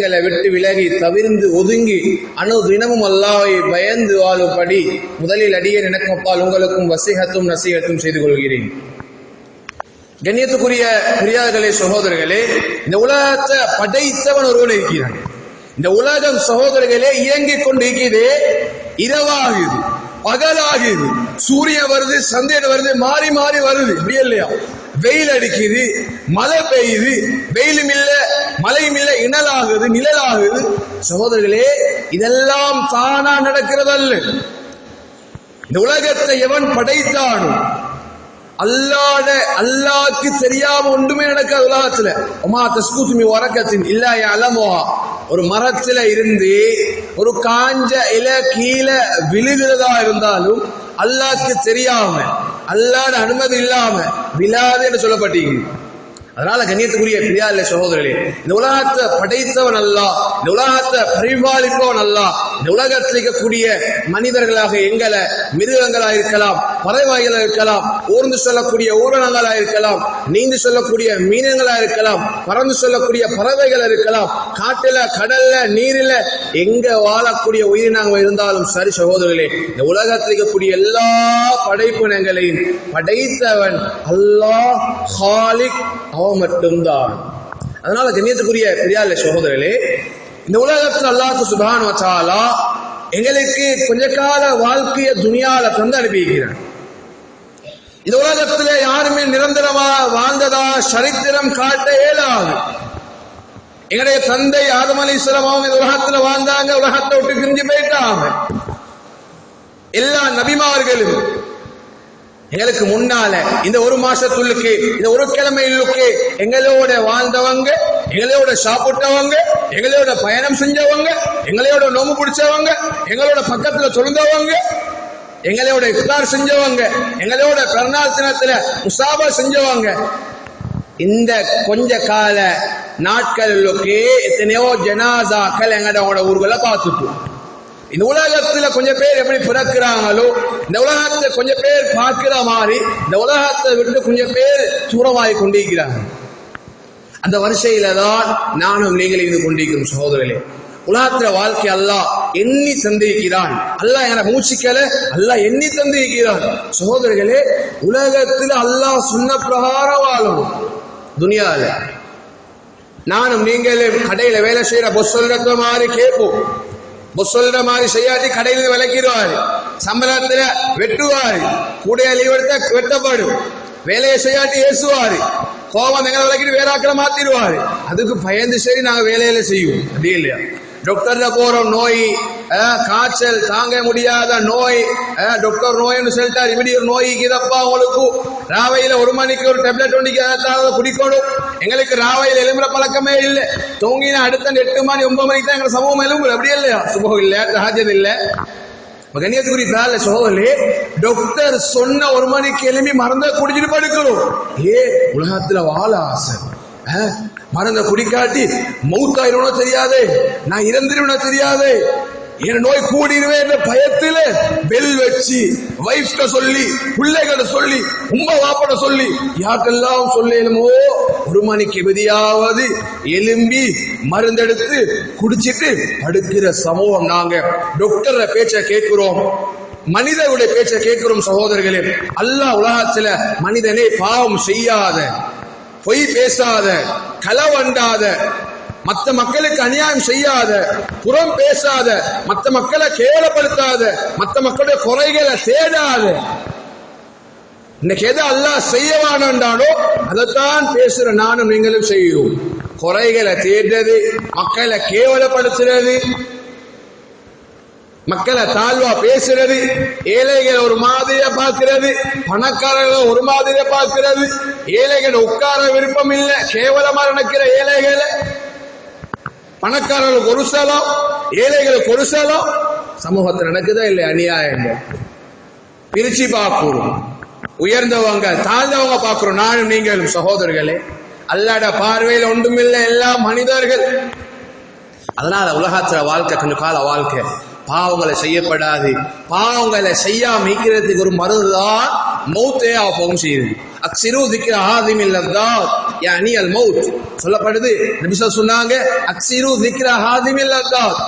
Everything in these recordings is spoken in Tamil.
ங்களை விட்டு விலகி தவிர்ந்து ஒதுங்கி அணு தினமும் அல்லாவை பயந்து வாழும்படி முதலில் அடிய அப்பால் உங்களுக்கும் வசிகத்தும் நசீகத்தும் செய்து கொள்கிறேன். கண்ணியத்துக்குரிய பெரியார்களே சகோதரர்களே இந்த உலகத்தை படைத்தவன் ஒருவன் இருக்கிறான். இந்த உலகம் சகோதரர்களே இயங்கிக் கொண்டு இருக்கிறது இரவாகுது பகலாகுது சூரியன் வருது சந்திரன் வருது மாறி மாறி வருது. இல்லையா? வெயில் அடிக்குது மழை பெய்யுது வெயிலும் இல்ல மழையும் இல்ல இனலாகுது நிழலாகுது. சகோதரர்களே இதெல்லாம் தானா நடக்கிறதல்ல. இந்த உலகத்தை எவன் படைத்தானோ அல்லாத அல்லாக்கு தெரியாம ஒன்றுமே நடக்காது உலகத்துல. ஒமா தஸ்கூத்துமி உறக்கத்தின் இல்ல அலமோா ஒரு மரத்துல இருந்து ஒரு காஞ்ச இல கீழே விழுகிறதா இருந்தாலும் அல்லாக்கு தெரியாம அல்லாட அனுமதி இல்லாம விழாது என்று சொல்லப்பட்டீங்க. அதனால கண்ணியத்துக்குரிய பிரியாத சகோதரர்களே இந்த உலகத்தை படைத்தவன் அல்ல இந்த உலகத்தை பரிபாலிப்பவன் அல்ல இந்த உலகத்தில் இருக்கக்கூடிய மனிதர்களாக எங்களை மிருகங்களா இருக்கலாம் பறவைகளா இருக்கலாம் ஊர்ந்து சொல்லக்கூடிய ஊரணங்களா இருக்கலாம் நீந்து சொல்லக்கூடிய மீனங்களா இருக்கலாம் பறந்து சொல்லக்கூடிய பறவைகள் இருக்கலாம் காட்டுல கடல்ல நீரில எங்க வாழக்கூடிய உயிரினங்கள் இருந்தாலும் சரி சகோதரர்களே இந்த உலகத்தில் இருக்கக்கூடிய எல்லா படைப்பினங்களையும் படைத்தவன் அல்லாஹ் ஹாலிக் அவன் மட்டும்தான். அதனால கண்ணியத்துக்குரிய பெரியார் சகோதரர்களே இந்த உலகத்தில் அல்லாத்து சுபான் வச்சாலா எங்களுக்கு கொஞ்ச கால வாழ்க்கைய துணியால தந்து அனுப்பியிருக்கிறான் இந்த உலகத்துல யாருமே நிரந்தரமா வாழ்ந்ததா சரித்திரம் காட்ட இயலாது. எங்களுடைய தந்தை ஆதம் அலிஸ்லாம் இந்த உலகத்துல வாழ்ந்தாங்க உலகத்தை விட்டு பிரிஞ்சு போயிட்டாங்க. எல்லா நபிமார்களும் எங்களுக்கு முன்னால இந்த ஒரு மாசத்துள்ளுக்கு இந்த ஒரு கிழமைகளுக்கு எங்களோட வாழ்ந்தவங்க எங்களோட சாப்பிட்டவங்க எங்களோட பயணம் செஞ்சவங்க எங்களோட நோம்பு பிடிச்சவங்க எங்களோட பக்கத்துல சொல்லுந்தவங்க எங்களோட இஃப்தார் செஞ்சவங்க எங்களோட பிறநாள் தினத்துல முசாபா செஞ்சவங்க. இந்த கொஞ்ச கால நாட்களுக்கு எத்தனையோ ஜனாதாக்கள் எங்களோட ஊர்களை பார்த்துட்டோம். இந்த உலகத்துல கொஞ்சம் பேர் எப்படி பிறக்கிறாங்களோ இந்த உலகத்தை கொஞ்சம் பேர் பார்க்கிற மாதிரி இந்த உலகத்தை விட்டு கொஞ்சம் பேர் தூரமாகி கொண்டிருக்கிறாங்க. அந்த வரிசையில தான் நானும் நீங்கள் இருந்து கொண்டிருக்கிறோம் சகோதரர்களே. உலகத்துல வாழ்க்கை அல்லாஹ் எண்ணி தந்திருக்கிறான். அல்லாஹ் என மூச்சிக்கல அல்லாஹ் எண்ணி தந்திருக்கிறான். சகோதரர்களே உலகத்துல அல்லாஹ் சொன்ன பிரகாரம் வாழணும் துனியால. நானும் நீங்களே கடையில வேலை செய்யற பொஸ் சொல்ற மாதிரி கேட்போம். சொல்ற மாதிரி செய்யாட்டி கடையில் விளக்கிடுவார் சம்பளத்துல வெட்டுவார். கூடைய லீவ் எடுத்தா வெட்டப்படும். வேலையை செய்யாட்டி ஏசுவாரு. கோபம் எங்களை விளக்கிட்டு வேற ஆக்கிற மாத்திடுவாரு. அதுக்கு பயந்து சரி நாங்க வேலையில செய்வோம். அப்படி இல்லையா? டாக்டர்ல போறோம் நோய் காய்ச்சல் தாங்க முடியாத நோய் டாக்டர் நோய்னு சொல்லிட்டார். இப்படி ஒரு நோய்க்கு இதப்பா உங்களுக்கு. ராவையில ஒரு மணிக்கு ஒரு டேப்லெட் ஒன்றைக்கு குடிக்கணும். எங்களுக்கு ராவையில் எலும்புற பழக்கமே இல்லை. தூங்கினா அடுத்த எட்டு மணி ஒன்பது மணிக்கு தான் எங்களை சமூகம் எலும்புற அப்படியே இல்லையா சுபம் இல்லை ராஜது இல்லை. கன்னியாகுமரி பேல சோதலே டாக்டர் சொன்ன ஒரு மணிக்கு எலும்பி மறந்த குடிச்சிட்டு படுக்கிறோம் ஏ உலகத்துல வாழ ஆசை. மருந்த குடிக்காட்டி மௌத்தாயிருவனோ தெரியாதே நான் இறந்துருவனோ தெரியாதே. என் நோய் கூடிடுவே என்ற பயத்துல பெல் வச்சு வைஃப்ட சொல்லி பிள்ளைகிட்ட சொல்லி உம்ம வாப்பட சொல்லி யாருக்கெல்லாம் சொல்லணுமோ ஒரு மணிக்கு விதியாவது எலும்பி மருந்தெடுத்து குடிச்சிட்டு படுக்கிற சமூகம் நாங்க. டாக்டர் பேச்ச கேட்கிறோம். மனிதனுடைய பேச்சை கேட்கிறோம் சகோதரர்களே. அல்லாஹ் உலகத்துல மனிதனே பாவம் செய்யாத பொய் பேசாத களவண்டாத மத்த மக்களுக்கு அநியாயம் செய்யாத புறம் பேசாத மத்த மக்களை கேவலப்படுத்தாத மத்த மக்களுடைய குறைகளை தேடாத. இன்னைக்கு எதை அல்லாஹ் செய்ய வேண்டானோ அதைத்தான் பேசுற நானும் நீங்களும் செய்யும் குறைகளை தேடுறது மக்களை கேவலப்படுத்துறது மக்களை தாழ்வா பேசுறது ஏழைகளை ஒரு மாதிரியா பார்க்கிறது பணக்காரர்களை ஒரு மாதிரியா பார்க்கிறது ஏழைகளை உட்கார விருப்பம் இல்லை கேவலமா நடக்கிற ஏழைகளை. பணக்காரர்களுக்கு ஒரு சலம் ஏழைகளுக்கு ஒரு சலம் சமூகத்தில் நடக்குதா இல்லை அநியாயங்கள் பிரிச்சு பார்க்கிறோம் உயர்ந்தவங்க தாழ்ந்தவங்க பார்க்கிறோம் நானும் நீங்களும் சகோதரர்களே அல்லாட பார்வையில் ஒன்றுமில்லை எல்லாம் மனிதர்கள். அதனால உலகத்துல வாழ்க்கை கொஞ்சம் கால வாழ்க்கை. பாவங்களை செய்யப்படாது. பாவங்களை செய்யாம இருக்கிறதுக்கு ஒரு மருந்து தான் மௌத்தே ஆபம் செய்யுது. அக்ஸிரு திக்ர ஹாதிமில் லத்தாத் யானி அல் மௌத். சொல்லப்படுது நிமிஷம் சொன்னாங்க அக்ஸிரு திக்ர ஹாதிமில் லத்தாத்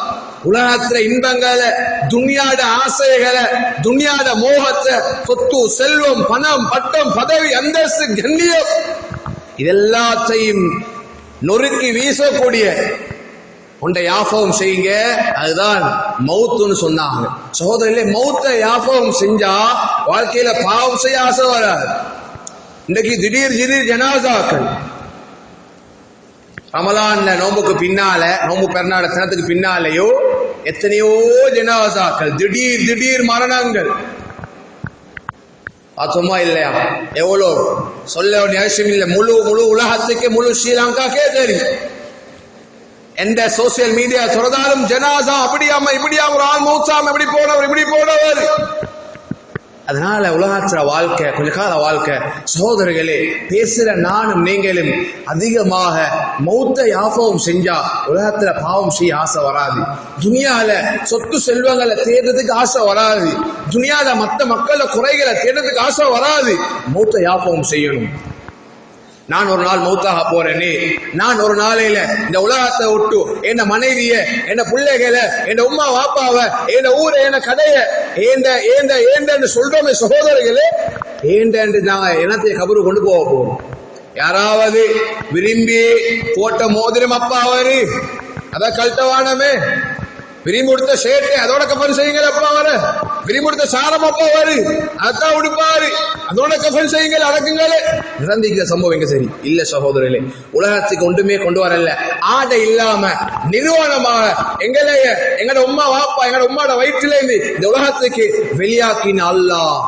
உலகத்துல இன்பங்களை துன்யாட ஆசைகளை துன்யாட மோகத்தை சொத்து செல்வம் பணம் பட்டம் பதவி அந்தஸ்து கண்ணியம் இதெல்லாத்தையும் நொறுக்கி வீசக்கூடிய உண்டை யாபகம் செய்யுங்க. அதுதான் மௌத்துன்னு சொன்னாங்க. சகோதரிலே மௌத்தை யாபகம் செஞ்சா வாழ்க்கையில பாவம் செய்ய ஆசை வராது. இன்றைக்கு திடீர் திடீர் ஜனாசாக்கள். ரமலான்ல நோம்புக்கு பின்னால நோம்பு பெருநாட தினத்துக்கு பின்னாலேயோ எத்தனையோ ஜனாசாக்கள் திடீர் திடீர் மரணங்கள். பார்த்தோமா இல்லையா? எவ்வளோ? சொல்ல வேண்டிய அவசியம் இல்லை. முழு முழு உலகத்துக்கு முழு ஸ்ரீலங்காக்கே தெரியும். எந்த சோசியல் மீடியா சொல்றதாலும் ஜனாசா அப்படியாம இப்படியாம ஒரு ஆள் மூச்சாம இப்படி போனவர் இப்படி போனவர். அதனால உலகாற்ற வாழ்க்கை கொஞ்ச கால வாழ்க்கை சகோதரர்களே பேசுற நானும் நீங்களும் அதிகமாக மௌத்த யாபகம் செஞ்சா உலகத்துல பாவம் செய்ய ஆசை வராது. துனியால சொத்து செல்வங்களை தேடுறதுக்கு ஆசை வராது. துனியால மத்த மக்களை குறைகளை தேடுறதுக்கு ஆசை வராது. மௌத்த யாபம் செய்யணும். நான் ஒரு நாள் மௌத்தாக போறேனே. நான் ஒரு நாளையில இந்த உலகத்தை விட்டு என்ன மனைவிய என்ன பிள்ளைகளை என் உமா வாப்பாவ என்ன ஊரை என்ன கடைய ஏந்த ஏந்த ஏண்டன்னு சொல்றோமே சகோதரர்களே ஏண்ட என்று நாங்க இனத்தை கபரு கொண்டு போக போறோம். யாராவது விரும்பி போட்ட மோதிரம் அப்பா அவரு அதான் கல்ட்டவானமே விரும்பி கொடுத்த சேர்த்து அதோட கஃபன் செய்யுங்கள் அப்பா அவரை. விரும்பி கொடுத்த சாரம் அப்பா அவரு அதான் உடுப்பாரு அதோட கஃபன் செய்யுங்கள் அடக்குங்களே நிரந்திக்கிற சம்பவம் எங்க சரி இல்ல சகோதரர்களே உலகத்துக்கு ஒன்றுமே கொண்டு வரல ஆடை இல்லாம நிறுவனமாக எங்களைய எங்கட உம்மா வாப்பா எங்கட உம்மாட வயிற்றில இருந்து இந்த உலகத்துக்கு வெளியாக்கின அல்லாஹ்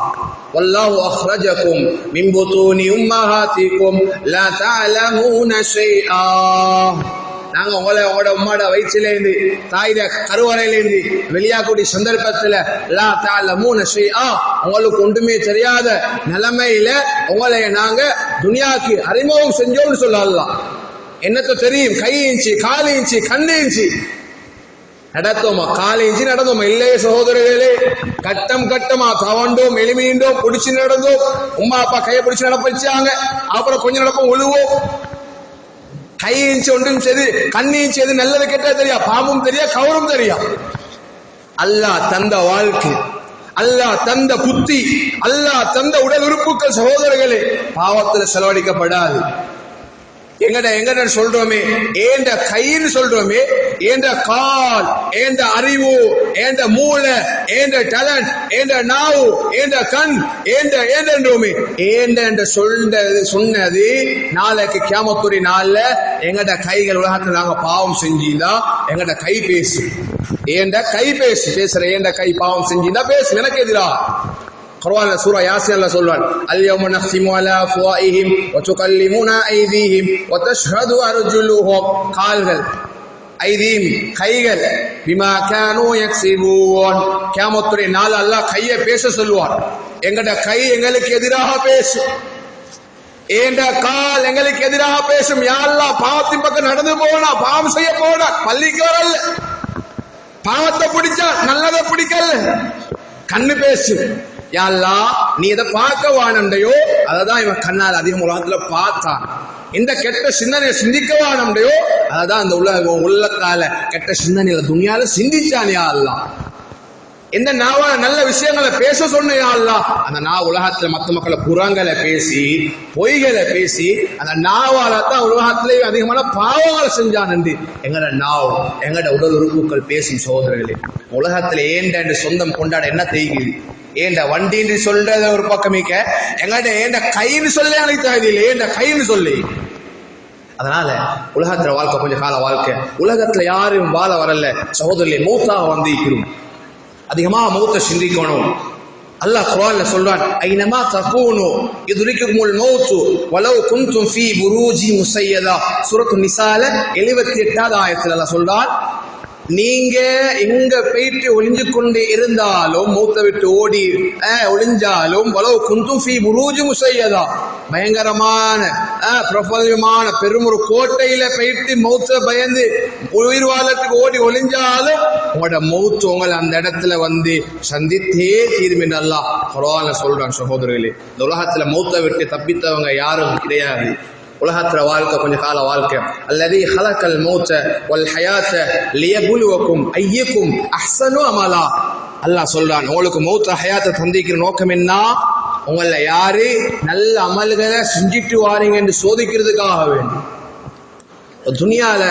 والله أخرجكم من بطون أمهاتكم لا تعلمون شيئا நாங்க உங்களை உங்களோட உம்மோட வயிற்றிலேருந்து இருந்து கருவறையிலேருந்து கருவறையில இருந்து வெளியாகக்கூடிய சந்தர்ப்பத்துல லா தால மூணு ஆ உங்களுக்கு ஒன்றுமே தெரியாத நிலைமையில உங்களை நாங்க துனியாக்கு அறிமுகம் செஞ்சோம்னு சொல்லலாம் என்னத்த தெரியும்? கை இன்ச்சு காலு இன்ச்சு கண்ணு இன்ச்சு நடத்தோமா? காலை இஞ்சி நடந்தோமா? இல்லையே சகோதரர்களே. கட்டம் கட்டமா தவண்டோம் எளிமையுண்டோம் பிடிச்சு நடந்தோம். உமா அப்பா கையை பிடிச்சு நடப்பிச்சாங்க அப்புறம் கொஞ்சம் நடப்போம் உழுவோம். கை இன்ச்சு ஒன்றும் சரி கண்ணு இன்ச்சு நல்லது கெட்டது தெரியா? பாம்பும் தெரியா? கவரும் தெரியா? அல்லாஹ் தந்த வாழ்க்கை அல்லாஹ் தந்த புத்தி அல்லாஹ் தந்த உடல் உறுப்புகள் சகோதரர்களே பாவத்துல செலவழிக்கப்படாது. எங்கட எங்கட சொல்றோமே? ஏண்ட கைன்னு சொல்றோமே? ஏண்ட கால் ஏண்ட அறிவு ஏண்ட மூளை ஏண்ட டேலண்ட் ஏண்ட நாவு ஏண்ட கண் ஏண்ட ஏண்டன்றோமே ஏண்ட என்ற சொல்றது சொன்னது நாளைக்கு கேமத்துறை நாள்ல எங்கட கைகள் உலகத்துல நாங்க பாவம் செஞ்சிருந்தா எங்கட கை பேசு. ஏண்ட கை பேசு பேசுற ஏண்ட கை பாவம் செஞ்சிருந்தா பேசு எனக்கு எதிரா குர்ஆன்ல சூரா யாசின்ல சொல்வான். அல்யௌம நஹ்திமு அலா அஃப்வாஹிஹிம் வ துகல்லிமுனா ஐதீஹிம் வ தஷ்ஹது அர்ஜுலுஹும். கால்கள் ஐதீம் கைகள் பிமா கானு யக்ஸிபூன் கியாமத்துடைய நாள் அல்லாஹ் கையை பேச சொல்வான் எங்கட கை எங்களுக்கு எதிராக பேசும். ஏண்ட கால் எங்களுக்கு எதிராக பேசும்? யாரெல்லாம் பாவத்தின் பக்கம் நடந்து போனா பாவம் செய்ய போனா பள்ளிக்கு வரல. பாவத்தை பிடிச்சா நல்லதை பிடிக்கல. கண்ணு பேசு யாழ்லா நீ எதை பார்க்க வானண்டையோ அததான் இவன் கண்ணால் அதிகம் உலகத்துல பார்த்தான். இந்த கெட்ட சிந்தனையை சிந்திக்க வானண்டையோ அததான் அந்த உள்ள உள்ளத்தால கெட்ட சிந்தனையில துணியால சிந்திச்சான் யாழ்லா எந்த நாவால நல்ல விஷயங்களை பேச சொன்னையா அந்த நா உலகத்துல மத்த மக்களை புறங்களை பேசி பொய்களை பேசி அந்த நாவால தான் உலகத்திலேயே அதிகமான பாவங்களை செஞ்சான் என்று எங்கட நாவ் எங்கட உடல் உறுப்புகள் பேசும் சோதரர்களே உலகத்துல ஏண்ட சொந்தம் கொண்டாட என்ன தெரியுது ஏண்ட வண்டின்னு சொல்றத ஒரு பக்கமிக்க எங்கட ஏண்ட கைன்னு சொல்ல எனக்கு தகுதியில் ஏண்ட கைன்னு சொல்லி. அதனால உலகத்துல வாழ்க்கை கொஞ்சம் கால வாழ்க்கை. உலகத்துல யாரும் வாழ வரல. சகோதரிலே மூத்தாக வந்திருக்கிறோம். அதிகமா மூத்த சிந்திக்கணும். அல்லாஹ் குரான்ல சொல்றான் ஐனமா தகூனு யுத்ரிக்குமுல் மௌத்து வலவ் குன்தும் ஃபீ புரூஜி முசையதா. சூரத்து நிசால 78வது ஆயத்துல அல்லாஹ் சொல்றான் நீங்க எங்க போயிட்டு ஒளிஞ்சு கொண்டு இருந்தாலும் மூத்த விட்டு ஓடி ஒளிஞ்சாலும் வளவு குந்தும் ஃபீ புரூஜு முசையதா? பயங்கரமான அஹ், பிரபல்யமான பெரும் ஒரு கோட்டையில போயிட்டு மௌத்த பயந்து உயிர் வாழத்துக்கு ஓடி ஒளிஞ்சாலும் உங்களோட மௌத்து உங்களை அந்த இடத்துல வந்து சந்தித்தே தீரும் என்று அல்லாஹ் குர்ஆன்ல சொல்றான் சகோதரர்களே. இந்த உலகத்துல மௌத்த விட்டு தப்பித்தவங்க யாரும் கிடையாது. உலகத்துல வாழ்க்கை கொஞ்ச கால வாழ்க்கை. அல்லது ஹலக்கல் மௌத்த ஒல் ஹயாத்த லியபுலுவக்கும் ஐயக்கும் அஹ்சனு அமலா. அல்லாஹ் சொல்றான் உங்களுக்கு மௌத்த ஹயாத்தை தந்திக்கிற நோக்கம் என்ன? உங்கள யாரு நல்ல அமல்களை செஞ்சிட்டு வாரீங்க என்று சோதிக்கிறதுக்காக வேண்டும் துனியால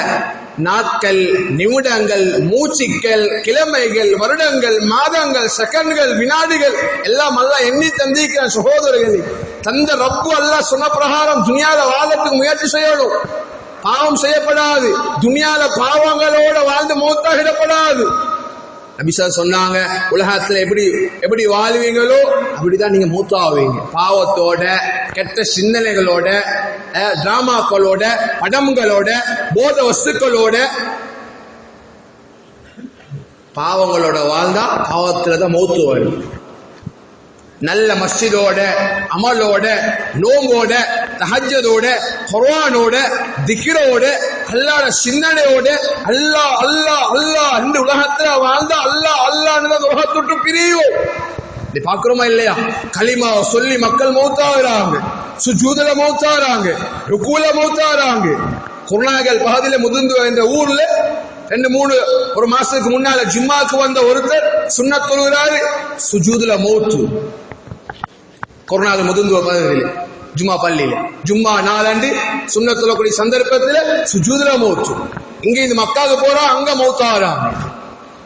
நாட்கள் நிமிடங்கள் மூச்சுக்கள் கிழமைகள் வருடங்கள் மாதங்கள் செகண்ட்கள் வினாடிகள் எல்லாம் அல்லாஹ் எண்ணி தந்திருக்கிற சகோதரர்களே. தந்த ரப்பு அல்ல சொன்ன பிரகாரம் துணியால வாழத்துக்கு முயற்சி செய்யணும். பாவம் செய்யப்படாது. துணியால பாவங்களோட வாழ்ந்து மூத்தாகிடப்படாது நபிசா சொன்னாங்க உலகத்துல எப்படி எப்படி வாழ்வீங்களோ அப்படிதான் நீங்க மூத்தாவீங்க. பாவத்தோட கெட்ட சிந்தனைகளோட டிராமாக்களோட படங்களோட போத வஸ்துக்களோட பாவங்களோட வாழ்ந்தா பாவத்துல தான் மூத்து வரும். நல்ல மஸ்ஜிதோட அமலோட நோங்கோட தஹஜ்ஜதோட குர்ஆனோட திக்ரோட அல்லாட சிந்தனையோட அல்லாஹ் அல்லாஹ் அல்லாஹ் இந்த உலகத்துல வாழ்ந்தா அல்லாஹ் அல்லாஹ்னு உலகத்துட்டு பிரியும் இப்படி பாக்குறோமா இல்லையா? களிமா சொல்லி மக்கள் மௌத்தாகிறாங்க. சுஜூதுல மௌத்தாகிறாங்க. ருக்கூல மௌத்தாகிறாங்க. குருநாகல் பகுதியில முதிர்ந்து இந்த ஊர்ல ரெண்டு மூணு ஒரு மாசத்துக்கு முன்னால ஜிம்மாக்கு வந்த ஒருத்தர் சுண்ணத் தொழுகிறாரு. சுஜூதுல மௌத்து. கொரோனாவில் முதிர்ந்து பகுதியில். ஜும்மா பள்ளியில. ஜும்மா நாளாண்டு சுண்ணத்துல கூடிய சந்தர்ப்பத்துல சுஜூதுல மௌத்து. இங்க இந்த மக்காவுக்கு போறா அங்க மௌத்தாகிறாங்க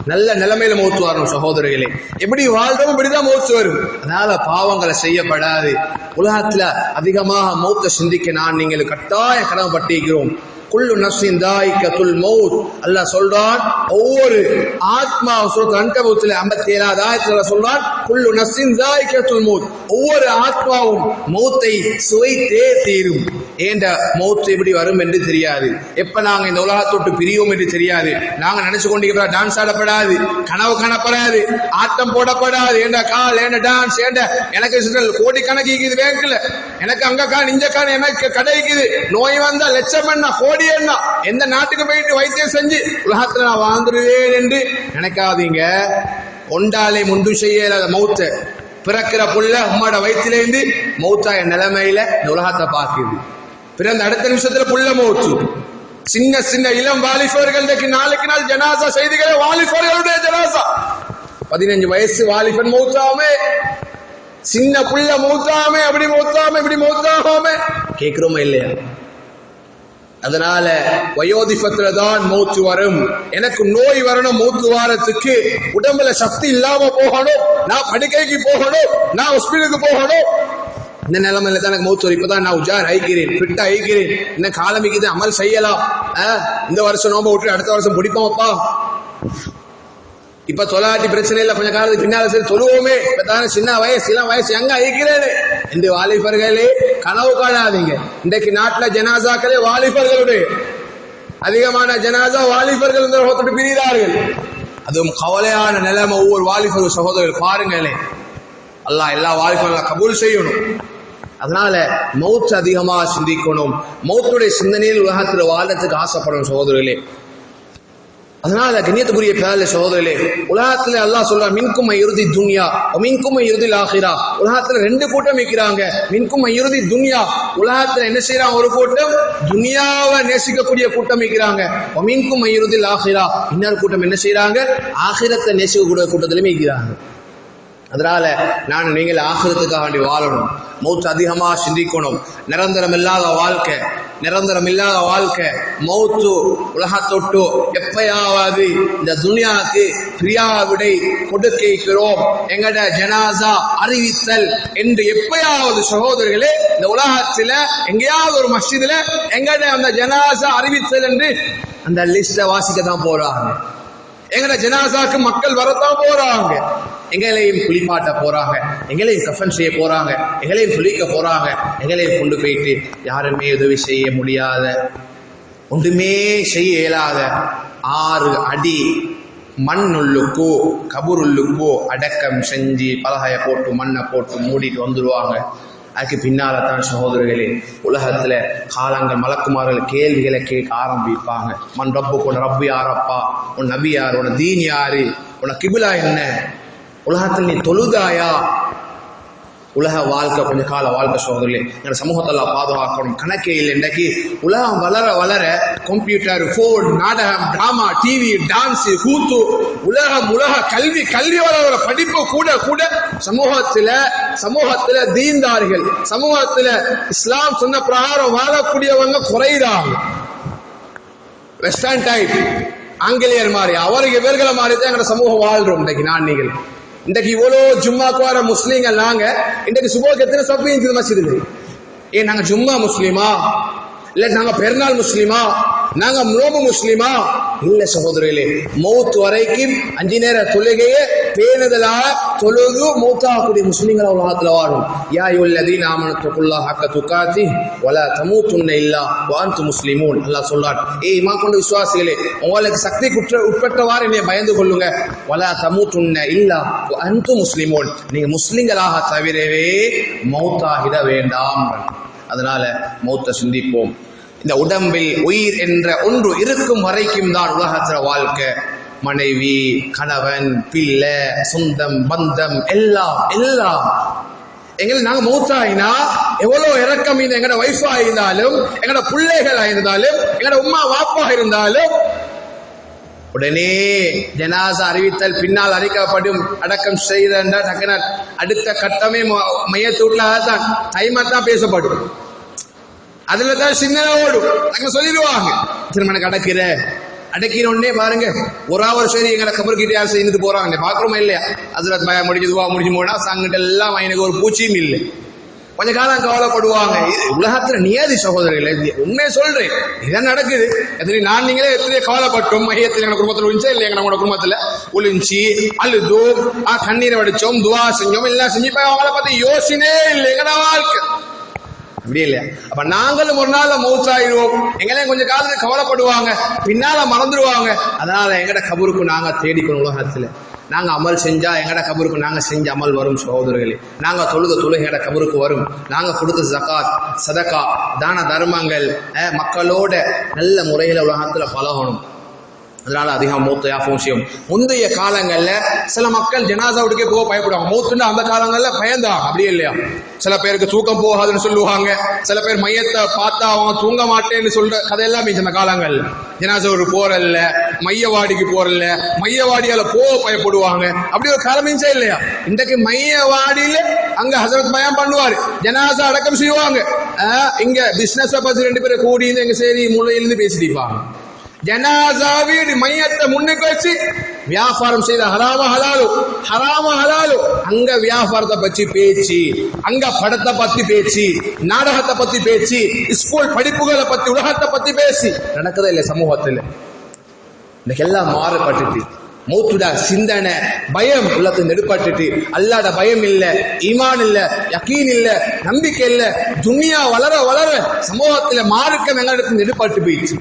நல்ல நிலைமையில மௌத்து வரணும் சகோதரிகளே எப்படி வாழ்றோம் இப்படிதான் மௌத்து வரும். அதனால பாவங்களை செய்யப்படாது. உலகத்துல அதிகமாக மௌத்த சிந்திக்க நான் நீங்கள் கட்டாய கடமைப்பட்டிருக்கிறோம். குல்லு நஃப்ஸின் தாயிக்கத்துல் மௌத். அல்லாஹ் சொல்றான் ஒவ்வொரு ஆத்மா சூரத் அன்கபூத்துல 57வது ஆயத்துல சொல்றான் குள்ளு நஃப்ஸின் தாயிக்கத்துல் மௌத். ஒவ்வொரு ஆத்மாவும் மௌத்தை சுவைத்தே தீரும். ஏண்ட மௌத் எப்படி வரும் என்று தெரியாது. எப்ப நாங்க இந்த உலகத்தொட்டு பிரியோம் என்று தெரியாது. நாங்க நினைச்சு கொண்டிருக்கிற டான்ஸ் ஆடப்படாது கனவு காணப்படாது ஆட்டம் போடப்படாது. ஏண்ட கால் ஏண்ட டான்ஸ் ஏண்ட? எனக்கு சில கோடி கணக்கு இருக்குது பேங்க்ல எனக்கு அங்க கான் இங்க கான் எனக்கு கிடைக்குது நோய் வந்தா லட்சம் என்ன கோடி என்ன எந்த நாட்டுக்கு போயிட்டு வைத்தியம் செஞ்சு உலகத்துல நான் வாழ்ந்துருவேன் என்று நினைக்காதீங்க. ஒண்டாலே முண்டு செய்யல மௌத்த. பிறக்கிற புள்ள உம்மோட வயிற்றுலேருந்து மௌத்தா என் நிலைமையில இந்த உலகத்தை பார்க்குது. பிறந்த அடுத்த நிமிஷத்துல புள்ள மௌத்து. சின்ன சின்ன இளம் வாலிபர்கள் நாளுக்கு நாள் ஜனாசா செய்திகளே வாலிபர்களுடைய ஜனாசா. பதினஞ்சு வயசு வாலிபன் மௌத்தாமே. சின்ன புள்ள மௌத்தாமே அப்படி மௌத்தாமே இப்படி மௌத்தாகாம. கேட்கிறோமா இல்லையா? அதனால வயோதிபத்துல தான் மூத்து வரும். எனக்கு நோய் வரணும் மூத்து வாரத்துக்கு. உடம்புல சக்தி இல்லாம போகணும். நான் படுக்கைக்கு போகணும். நான் ஹாஸ்பிட்டலுக்கு போகணும். இந்த நிலைமையில தான் எனக்கு மூத்து வரும். இப்பதான் நான் உஜார் ஆயிக்கிறேன். ஃபிட் ஆயிக்கிறேன். இன்னும் காலமிக்குது. அமல் செய்யலாம். ஆ, இந்த வருஷம் நோம்ப விட்டு அடுத்த வருஷம் பிடிப்போம்ப்பா இப்ப தொலாட்டி பிரச்சனை இல்ல கொஞ்ச காலத்துக்கு பின்னால சரி சொல்லுவோமே. இப்பதானே சின்ன வயசு இளம் வயசு எங்க அழிக்கிறேன்னு இந்த வாலிபர்களே கனவு காணாதீங்க. இன்றைக்கு நாட்டுல ஜனாசாக்களே வாலிபர்களுடைய. அதிகமான ஜனாசா வாலிபர்கள் இந்த உலகத்தோடு பிரிகிறார்கள். அதுவும் கவலையான நிலைமை ஒவ்வொரு வாலிபர் சகோதரர்கள். பாருங்களே அல்லாஹ் எல்லா வாலிபர்களும் கபூல் செய்யணும். அதனால மௌத் அதிகமா சிந்திக்கணும். மௌத்துடைய சிந்தனையில் உலகத்தில் வாழ்றதுக்கு ஆசைப்படணும் சகோதரர்களே. அதனால கண்ணியத்துக்குரிய பேரல சகோதரிலே உலகத்துல அல்லாஹ் சொல்றான் மின்கும் இறுதி துன்யா மின்கும் இறுதி ஆகிறா உலகத்துல ரெண்டு கூட்டம் வைக்கிறாங்க மின்கும் இறுதி துன்யா. உலகத்துல என்ன செய்யறாங்க ஒரு கூட்டம் துனியாவை நேசிக்கக்கூடிய கூட்டம் வைக்கிறாங்க மின்கும் இறுதி ஆகிறா இன்னொரு கூட்டம் என்ன செய்யறாங்க ஆகிரத்தை நேசிக்கக்கூடிய கூட்டத்திலுமே வைக்கிறாங்க அதனால நான் நீங்கள் ஆகிரத்துக்காக வேண்டி வாழணும். மௌத் அதிகமாக சிந்திக்கணும். நிரந்தரம் இல்லாத வாழ்க்கை நிரந்தரம் இல்லாத வாழ்க்கை. மௌத்து உலகத்தொட்டு எப்பயாவது இந்த துனியாவுக்கு பிரியாவிடை கொடுக்கிறோம் எங்கட ஜனாசா அறிவித்தல் என்று எப்பயாவது சகோதரர்களே இந்த உலகத்தில் எங்கேயாவது ஒரு மஸ்ஜிதில் எங்கட அந்த ஜனாசா அறிவித்தல் என்று அந்த லிஸ்ட வாசிக்க தான் போறாங்க. எங்கட ஜனாசாக்கு மக்கள் வரத்தான் போறாங்க. எங்களையும் குளிப்பாட்ட போறாங்க. எங்களையும் கஃபன் செய்ய போறாங்க. எங்களையும் குளிக்க போறாங்க. எங்களையும் கொண்டு போயிட்டு யாருமே உதவி செய்ய முடியாத ஒன்றுமே செய்ய இயலாத ஆறு அடி மண்ணுள்ளுக்கோ கபுருள்ளுக்கோ அடக்கம் செஞ்சு பலகையை போட்டு மண்ணை போட்டு மூடிட்டு வந்துடுவாங்க அதுக்கு பின்னால தான் சகோதரர்களே உலகத்துல காலங்கள் மலக்குமார்கள் கேள்விகளை கேட்க ஆரம்பிப்பாங்க. மண் ரப்பு கொண்ட ரப்பு யாரப்பா? உன் நபி யார் உன தீன் யாரு உன கிபிலா என்ன? உலகத்தில் நீ தொழுதாயா? உலக வாழ்க்கை கொஞ்ச கால வாழ்க்கை சோதரில் எங்கள் சமூகத்தெல்லாம் பாதுகாக்கணும். கணக்கே இல்லை. இன்றைக்கு உலகம் வளர வளர கம்ப்யூட்டர் ஃபோன் நாடகம் டிராமா டிவி டான்ஸ் கூத்து உலகம் உலக கல்வி கல்வி வளர படிப்பு கூட கூட சமூகத்தில் சமூகத்தில் தீந்தார்கள் சமூகத்தில் இஸ்லாம் சொன்ன பிரகாரம் வாழக்கூடியவங்க குறையுறாங்க வெஸ்டர்ன் டைப் ஆங்கிலேயர் மாதிரி அவருக்கு இவர்களை மாதிரி தான் எங்களோட சமூகம் வாழ்றோம். இன்றைக்கு நான் நீங்கள். இன்றைக்கு இவ்வளோ ஜும்மாக்கு வர முஸ்லீம்கள் நாங்க இன்றைக்கு சுபோக்கு எத்தனை சப்பு இருக்குது மசிதுல ஏன் நாங்க ஜும்மா முஸ்லீமா? இல்ல நாங்க பெருநாள் முஸ்லீமா? நாங்க நோம்பு முஸ்லீமா? இல்ல சகோதரிகளே மௌத் வரைக்கும் அஞ்சு நேர தொழுகையே பேணுதலா? தொழுகு மௌத்தாகக்கூடிய முஸ்லீம்கள் உலகத்துல வாழும். யா யுல்லதி நாமனத்துக்குள்ளா ஹக்க துக்காத்தி ஒல தமூத்துன்ன இல்லா வாந்து முஸ்லிமூன். அல்லாஹ் சொல்றார் ஏய் இமா கொண்டு விசுவாசிகளே உங்களுக்கு சக்தி குற்ற உட்பட்டவாறு என்னை பயந்து கொள்ளுங்க. ஒல தமூத்துன்ன இல்லா அந்து முஸ்லீமோன். நீங்க முஸ்லிம்களாக தவிரவே மௌத்தாகிட வேண்டாம். அதனால மௌத்த சிந்திப்போம். இந்த உடம்பில் உயிர் என்ற ஒன்று இருக்கும் வரைக்கும் தான் உலகத்தில் வாழ்க்கை. மனைவி கணவன் பிள்ளை சொந்தம் பந்தம் எல்லாம் எல்லாம். எங்களை நாங்கள் மூத்தாயினா எவ்வளோ இறக்கம் இந்த எங்கட வைஃபா இருந்தாலும் எங்கட பிள்ளைகளா இருந்தாலும் எங்கட உமா வாப்பா இருந்தாலும் உடனே ஜனாசா அறிவித்தல் பின்னால் அறிக்கப்படும் அடக்கம் செய்த டக்குன அடுத்த கட்டமே மையத்தூட்டில் தான் டைமர் தான் பேசப்படும். அதுல தான் சிந்தனை ஓடும். அங்க சொல்லிடுவாங்க. திருமணம் அடக்கிற அடக்கின உடனே பாருங்க ஒரு வருஷம் சரி எங்களை கபர்கிட்ட யார் செய்துட்டு போறாங்க. பாக்குறோமா இல்லையா? அதுல முடிஞ்சதுவா முடிஞ்சு போனா சங்கிட்ட எல்லாம் எனக்கு ஒரு பூச்சியும் இல்லை. கொஞ்ச காலம் கவலைப்படுவாங்க. இது உலகத்துல நியாதி சகோதரர்களே உண்மையை சொல்றேன். இதான் நடக்குது. எத்தனை நான் நீங்களே எத்தனை கவலைப்பட்டோம். மையத்தில் எங்க குடும்பத்தில் ஒழிஞ்சா இல்லை எங்களோட குடும்பத்துல? ஒளிஞ்சி அழுதோம் ஆ கண்ணீரை வடிச்சோம் துவா செஞ்சோம் எல்லாம் செஞ்சு இப்ப அவங்கள பத்தி யோசினே இல்லை. எங்கட வாழ்க்கை? அப்படியே இல்லையா அப்ப நாங்களும் ஒரு நாள்ல மௌத்தாயிருவோம் எங்களையும் கொஞ்சம் காலத்துக்கு கவலைப்படுவாங்க. பின்னால மறந்துடுவாங்க. அதனால எங்கட கபருக்கு நாங்க தேடிக்கணும் உலகத்துல. நாங்க அமல் செஞ்சா எங்கட கபருக்கு நாங்க செஞ்ச அமல் வரும் சகோதரர்களே. நாங்க தொழுத தொழு எங்கட கபருக்கு வரும். நாங்க கொடுத்த ஜகாத் சதகா தான தர்மங்கள் மக்களோட நல்ல முறையில உலகத்துல பழகணும். அதனால அதிகம் மூத்த யாஃபம் செய்யும் முந்தைய காலங்கள்ல சில மக்கள் ஜனாசாவுக்கே போக பயப்படுவாங்க. மூத்துன்னு அந்த காலங்கள்ல பயந்தான் அப்படியே இல்லையா? சில பேருக்கு தூக்கம் போகாதுன்னு சொல்லுவாங்க. சில பேர் மையத்தை பார்த்தா அவங்க தூங்க மாட்டேன்னு சொல்ற கதையெல்லாம் இருந்துச்சு அந்த காலங்கள் ஜனாசாவுக்கு போறல்ல மையவாடிக்கு போறல்ல மையவாடியால போக பயப்படுவாங்க. அப்படி ஒரு காலம் இருந்துச்சா இல்லையா? இன்றைக்கு மையவாடியில அங்க ஹசரத் பயம் பண்ணுவாரு. ஜனாசா அடக்கம் செய்வாங்க. இங்க பிசினஸ் பத்தி ரெண்டு பேரும் கூடி இருந்து எங்க சரி மூலையிலிருந்து பேசிட்டு இருப்பாங்க. ஜனாசாவின் மையத்தை முன்னுக்கு வச்சு வியாபாரம் செய்த ஹராம ஹலாலு ஹராம ஹலாலு அங்க வியாபாரத்தை பத்தி பேச்சு அங்க படத்தை பத்தி பேச்சு நாடகத்தை பத்தி பேச்சு ஸ்கூல் படிப்புகளை பத்தி உலகத்தை பத்தி பேசி. நடக்குதா இல்லை சமூகத்துல? இன்னைக்கு எல்லாம் மாறுபட்டுட்டு மூத்துடா சிந்தனை பயம் உள்ளத்தை நெடுப்பட்டுட்டு அல்லாட பயம் இல்ல ஈமான் இல்ல யக்கீன் இல்ல நம்பிக்கை இல்ல துனியா வளர வளர சமூகத்துல மாறுக்கம் எங்களுக்கு நெடுப்பட்டு போயிடுச்சு.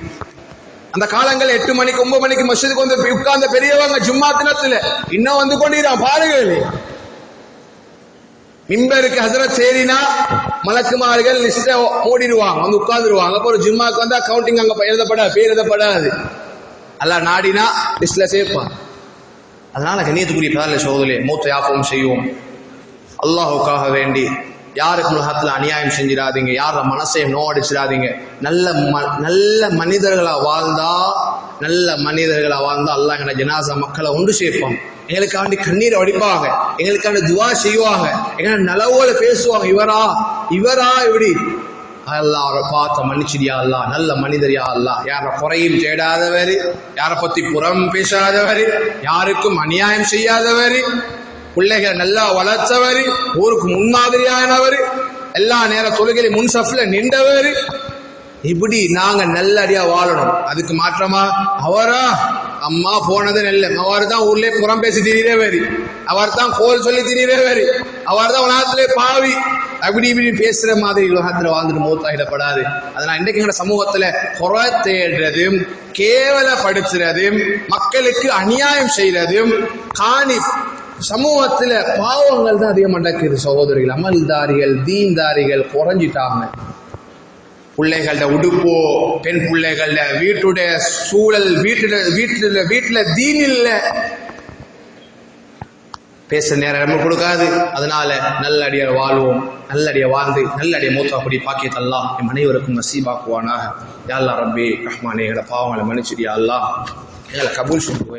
அந்த காலங்கள் எட்டு மணிக்கு ஒன்பது மணிக்கு மஸ்ஜிதுக்கு வந்து உட்கார்ந்த பெரியவங்க ஜும்மா தினத்துல இன்னும் வந்து கொண்டிருக்கான் பாருங்கள். மிம்பருக்கு ஹசரத் சேரினா மலக்குமார்கள் லிஸ்ட ஓடிடுவாங்க வந்து உட்கார்ந்துருவாங்க. அப்புறம் ஒரு ஜும்மாக்கு வந்தா கவுண்டிங் அங்க எழுதப்படாது பேர் எழுதப்படாது. அல்லாஹ் நாடினா லிஸ்ட்ல சேர்ப்பான் அதனால கண்ணியத்துக்குரிய பேரல சோதலே மூத்த யாபம் செய்வோம். அல்லாஹுக்காக வேண்டி யாருக்கு உலகத்துல அநியாயம் செஞ்சிடாதீங்க. யாரோட மனசையும் நோவடிச்சிடாதீங்க நல்ல ம- நல்ல மனிதர்களா வாழ்ந்தா நல்ல மனிதர்களா வாழ்ந்தா அல்லாஹ் எங்க ஜனாசா மக்களை ஒன்று சேர்ப்பான். எங்களுக்காண்டி கண்ணீரை வடிப்பாங்க. எங்களுக்காண்டி துவா செய்வாங்க. எங்களை நலவோல பேசுவாங்க. இவரா இவரா இப்படி. அல்லாஹ் அவரை பார்த்த மன்னிச்சிடியா அல்லா நல்ல மனிதர் அல்லா யார குறையும் தேடாதவர். யாரை பத்தி புறம் பேசாதவர். யாருக்கும் அநியாயம் செய்யாதவர். பிள்ளைகளை நல்லா வளர்த்தவர் ஊருக்கு முன்மாதிரியானவர் எல்லா நேர தொழுகையிலும் முன் சஃப்ல நின்றவர். இப்படி நாங்க நல்லடியா வாழணும். அதுக்கு மாற்றமா? அவரா? அம்மா போனது நல்ல அவர் தான் ஊர்லயே புறம் பேசி திரியிறவர். அவர் தான் கோல் சொல்லி திரியிறவர். அவர் தான் உலகத்திலே பாவி. அப்படி இப்படி பேசுற மாதிரி உலகத்துல வாழ்ந்துட்டு மூத்தாகிடப்படாது. அதனால இன்றைக்கு எங்க சமூகத்துல குறை தேடுறதும் கேவலப்படுத்துறதும் மக்களுக்கு அநியாயம் செய்யறதும் காணி சமூகத்துல பாவங்கள் தான் அதிகம் நடக்குது சகோதரிகள். அமல்தாரிகள் தீன்தாரிகள் குறைஞ்சிட்டாங்க. பிள்ளைகளோட உடுப்போ பெண் பிள்ளைகளோட வீட்டுடைய சூழல் வீட்டுல வீட்டுல வீட்டுல தீன் இல்ல. பேச நேரம் நம்ம கொடுக்காது. அதனால நல்லடியார் வாழ்வோம் நல்லடியா வாழ்ந்து நல்லடியா பாக்கி பாக்கியத்தல்லாம் என் அனைவருக்கும் நசீபாக்குவானாக. யாழ்லா ரப்பி ரஹ்மானே எங்களை பாவங்களை மன்னிச்சிடியா அல்லாஹ். எங்களை கபூல் சொல்லுவேன்